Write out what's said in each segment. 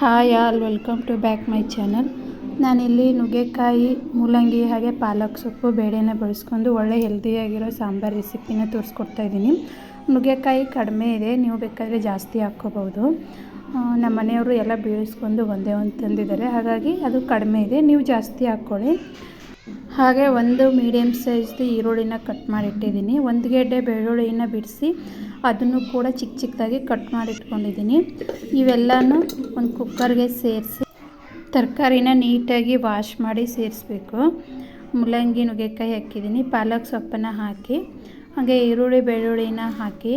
Hi all, welcome to back my channel. ನಾನಿಲ್ಲಿ ನುಗ್ಗೆಕಾಯಿ, ಮೂಲಂಗಿ ಹಾಗೆ ಪಾಲಕ್ ಸೊಪ್ಪು ಬೇಳೆನ ಬಳಸ್ಕೊಂಡು ಒಳ್ಳೆ ಹೆಲ್ದಿಯಾಗಿರೋ ಸಾಂಬಾರು ರೆಸಿಪಿನ ತೋರಿಸ್ಕೊಡ್ತಾ ಇದ್ದೀನಿ. ನುಗ್ಗೆಕಾಯಿ ಕಡಿಮೆ ಇದೆ, ನೀವು ಬೇಕಾದರೆ ಜಾಸ್ತಿ ಹಾಕ್ಕೋಬೋದು. ನಮ್ಮ ಮನೆಯವರು ಎಲ್ಲ ಬೀಳಿಸ್ಕೊಂಡು ಒಂದೇ ಒಂದು ತಂದಿದ್ದಾರೆ, ಹಾಗಾಗಿ ಅದು ಕಡಿಮೆ ಇದೆ, ನೀವು ಜಾಸ್ತಿ ಹಾಕ್ಕೊಳ್ಳಿ. ಹಾಗೆ ಒಂದು ಮೀಡಿಯಮ್ ಸೈಜ್ದು ಈರುಳ್ಳಿನ ಕಟ್ ಮಾಡಿಟ್ಟಿದ್ದೀನಿ. ಒಂದು ಗೆಡ್ಡೆ ಬೆಳ್ಳುಳ್ಳಿನ ಬಿಡಿಸಿ ಅದನ್ನು ಕೂಡ ಚಿಕ್ಕ ಚಿಕ್ಕದಾಗಿ ಕಟ್ ಮಾಡಿ ಇಟ್ಕೊಂಡಿದ್ದೀನಿ. ಇವೆಲ್ಲನೂ ಒಂದು ಕುಕ್ಕರ್ಗೆ ಸೇರಿಸಿ ತರಕಾರಿನ ನೀಟಾಗಿ ವಾಶ್ ಮಾಡಿ ಸೇರಿಸ್ಬೇಕು. ಮೂಲಂಗಿ, ನುಗ್ಗೆಕಾಯಿ ಹಾಕಿದ್ದೀನಿ. ಪಾಲಕ್ ಸೊಪ್ಪನ್ನು ಹಾಕಿ, ಹಾಗೆ ಈರುಳ್ಳಿ, ಬೆಳ್ಳುಳ್ಳಿನ ಹಾಕಿ.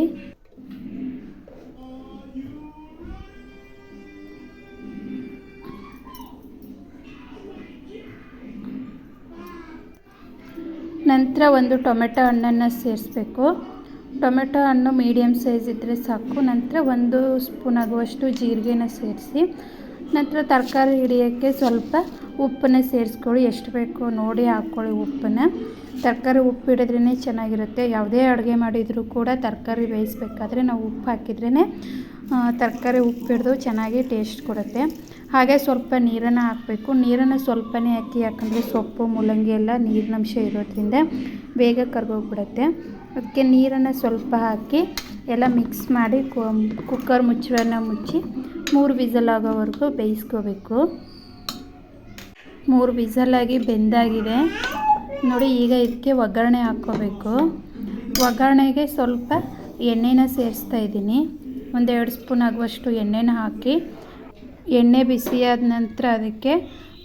ನಂತರ ಒಂದು ಟೊಮೆಟೊ ಹಣ್ಣನ್ನು ಸೇರಿಸ್ಬೇಕು. ಟೊಮೆಟೊ ಹಣ್ಣು ಮೀಡಿಯಮ್ ಸೈಜ್ ಇದ್ದರೆ ಸಾಕು. ನಂತರ ಒಂದು ಸ್ಪೂನ್ ಆಗುವಷ್ಟು ಜೀರಿಗೆನ ಸೇರಿಸಿ, ನಂತರ ತರಕಾರಿ ಹಿಡಿಯೋಕ್ಕೆ ಸ್ವಲ್ಪ ಉಪ್ಪನ್ನು ಸೇರಿಸ್ಕೊಳ್ಳಿ. ಎಷ್ಟು ಬೇಕೋ ನೋಡಿ ಹಾಕ್ಕೊಳ್ಳಿ ಉಪ್ಪನ್ನು. ತರಕಾರಿ ಉಪ್ಪು ಹಿಡಿದ್ರೇ ಚೆನ್ನಾಗಿರುತ್ತೆ. ಯಾವುದೇ ಅಡುಗೆ ಮಾಡಿದರೂ ಕೂಡ ತರಕಾರಿ ಬೇಯಿಸ್ಬೇಕಾದ್ರೆ ನಾವು ಉಪ್ಪು ಹಾಕಿದ್ರೇ ತರಕಾರಿ ಉಪ್ಪು ಹಿಡಿದು ಚೆನ್ನಾಗಿ ಟೇಸ್ಟ್ ಕೊಡುತ್ತೆ. ಹಾಗೆ ಸ್ವಲ್ಪ ನೀರನ್ನು ಹಾಕಬೇಕು. ನೀರನ್ನು ಸ್ವಲ್ಪನೇ ಹಾಕಿ, ಯಾಕಂದರೆ ಸೊಪ್ಪು, ಮೂಲಂಗಿ ಎಲ್ಲ ನೀರಿನಂಶ ಇರೋದ್ರಿಂದ ಬೇಗ ಕರ್ಗೋಗ್ಬಿಡುತ್ತೆ. ಅದಕ್ಕೆ ನೀರನ್ನು ಸ್ವಲ್ಪ ಹಾಕಿ ಎಲ್ಲ ಮಿಕ್ಸ್ ಮಾಡಿ ಕುಕ್ಕರ್ ಮುಚ್ಚಳನ ಮುಚ್ಚಿ ಮೂರು ವಿಸಲ್ ಆಗೋವರೆಗೂ ಬೇಯಿಸ್ಕೋಬೇಕು. ಮೂರು ವಿಸಲಾಗಿ ಬೆಂದಾಗಿದೆ. ನೋಡಿ, ಈಗ ಇದಕ್ಕೆ ಒಗ್ಗರಣೆ ಹಾಕ್ಕೋಬೇಕು. ಒಗ್ಗರಣೆಗೆ ಸ್ವಲ್ಪ ಎಣ್ಣೆನ ಸೇರಿಸ್ತಾ ಇದ್ದೀನಿ. ಒಂದೆರಡು ಸ್ಪೂನ್ ಆಗುವಷ್ಟು ಎಣ್ಣೆನ ಹಾಕಿ, ಎಣ್ಣೆ ಬಿಸಿಯಾದ ನಂತರ ಅದಕ್ಕೆ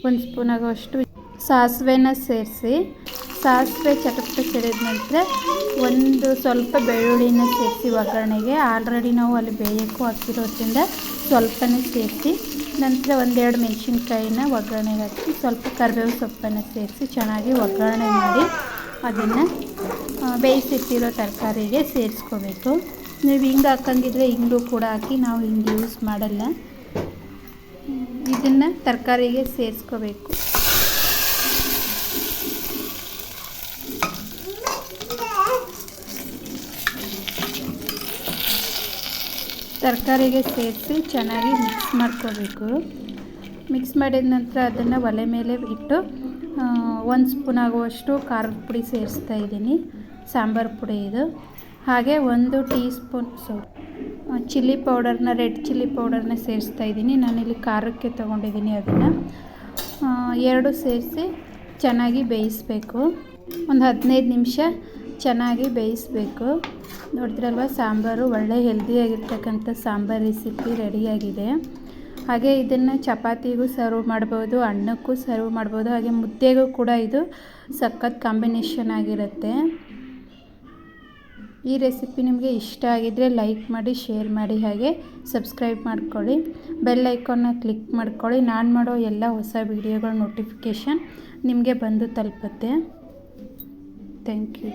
ಒಂದು ಸ್ಪೂನ್ ಆಗುವಷ್ಟು ಸಾಸಿವೆನ ಸೇರಿಸಿ, ಸಾಸಿವೆ ಚಟಪಟ ಸೇರಿದ ನಂತರ ಒಂದು ಸ್ವಲ್ಪ ಬೆಳ್ಳುಳ್ಳಿನ ಸೇರಿಸಿ ಒಗ್ಗರಣೆಗೆ. ಆಲ್ರೆಡಿ ನಾವು ಅಲ್ಲಿ ಬೇಯಕ್ಕೂ ಹಾಕಿರೋದ್ರಿಂದ ಸ್ವಲ್ಪನೇ ಸೇರಿಸಿ, ನಂತರ ಒಂದೆರಡು ಮೆಣಸಿನ್ಕಾಯಿನ ಒಗ್ಗರಣೆಗೆ ಹಾಕಿ, ಸ್ವಲ್ಪ ಕರಿಬೇವು ಸೊಪ್ಪನ್ನು ಸೇರಿಸಿ ಚೆನ್ನಾಗಿ ಒಗ್ಗರಣೆ ಮಾಡಿ ಅದನ್ನು ಬೇಯಿಸಿಟ್ಟಿರೋ ತರಕಾರಿಗೆ ಸೇರಿಸ್ಕೋಬೇಕು. ನೀವು ಹಿಂಗೆ ಹಾಕಂಗಿದ್ರೆ ಹಿಂಗೂ ಕೂಡ ಹಾಕಿ ನಾವು ಹಿಂಗೆ ಯೂಸ್ ಮಾಡಲ್ಲ. ಇದನ್ನು ತರಕಾರಿಗೆ ಸೇರಿಸ್ಕೋಬೇಕು. ತರಕಾರಿಗೆ ಸೇರಿಸಿ ಚೆನ್ನಾಗಿ ಮಿಕ್ಸ್ ಮಾಡ್ಕೋಬೇಕು. ಮಿಕ್ಸ್ ಮಾಡಿದ ನಂತರ ಅದನ್ನು ಒಲೆ ಮೇಲೆ ಇಟ್ಟು ಒಂದು ಸ್ಪೂನ್ ಆಗುವಷ್ಟು ಖಾರದ ಪುಡಿ ಸೇರಿಸ್ತಾ ಇದ್ದೀನಿ. ಸಾಂಬಾರು ಪುಡಿ ಇದು. ಹಾಗೆ ಒಂದು ಟೀ ಸ್ಪೂನ್ ಚಿಲ್ಲಿ ಪೌಡರ್ನ, ರೆಡ್ ಚಿಲ್ಲಿ ಪೌಡರ್ನ ಸೇರಿಸ್ತಾ ಇದ್ದೀನಿ. ನಾನಿಲ್ಲಿ ಖಾರಕ್ಕೆ ತೊಗೊಂಡಿದ್ದೀನಿ ಅದನ್ನು. ಎರಡು ಸೇರಿಸಿ ಚೆನ್ನಾಗಿ ಬೇಯಿಸಬೇಕು. ಒಂದು ಹದಿನೈದು ನಿಮಿಷ ಚೆನ್ನಾಗಿ ಬೇಯಿಸಬೇಕು. ನೋಡಿದ್ರಲ್ವ, ಸಾಂಬಾರು ಒಳ್ಳೆ ಹೆಲ್ದಿಯಾಗಿರ್ತಕ್ಕಂಥ ಸಾಂಬಾರು ರೆಸಿಪಿ ರೆಡಿಯಾಗಿದೆ. ಹಾಗೆ ಇದನ್ನು ಚಪಾತಿಗೂ ಸರ್ವ್ ಮಾಡ್ಬೋದು, ಅನ್ನಕ್ಕೂ ಸರ್ವ್ ಮಾಡ್ಬೋದು. ಹಾಗೆ ಮುದ್ದೆಗೂ ಕೂಡ ಇದು ಸಖತ್ ಕಾಂಬಿನೇಷನ್ ಆಗಿರುತ್ತೆ. ಈ ರೆಸಿಪಿ ನಿಮಗೆ ಇಷ್ಟ ಆಗಿದ್ದರೆ ಲೈಕ್ ಮಾಡಿ, ಶೇರ್ ಮಾಡಿ ಹಾಗೆ ಸಬ್ಸ್ಕ್ರೈಬ್ ಮಾಡ್ಕೊಳ್ಳಿ. ಬೆಲ್ ಐಕಾನ್ನ ಕ್ಲಿಕ್ ಮಾಡ್ಕೊಳ್ಳಿ. ನಾನು ಮಾಡೋ ಎಲ್ಲ ಹೊಸ ವಿಡಿಯೋಗಳ ನೋಟಿಫಿಕೇಷನ್ ನಿಮಗೆ ಬಂದು ತಲುಪುತ್ತೆ. Thank you.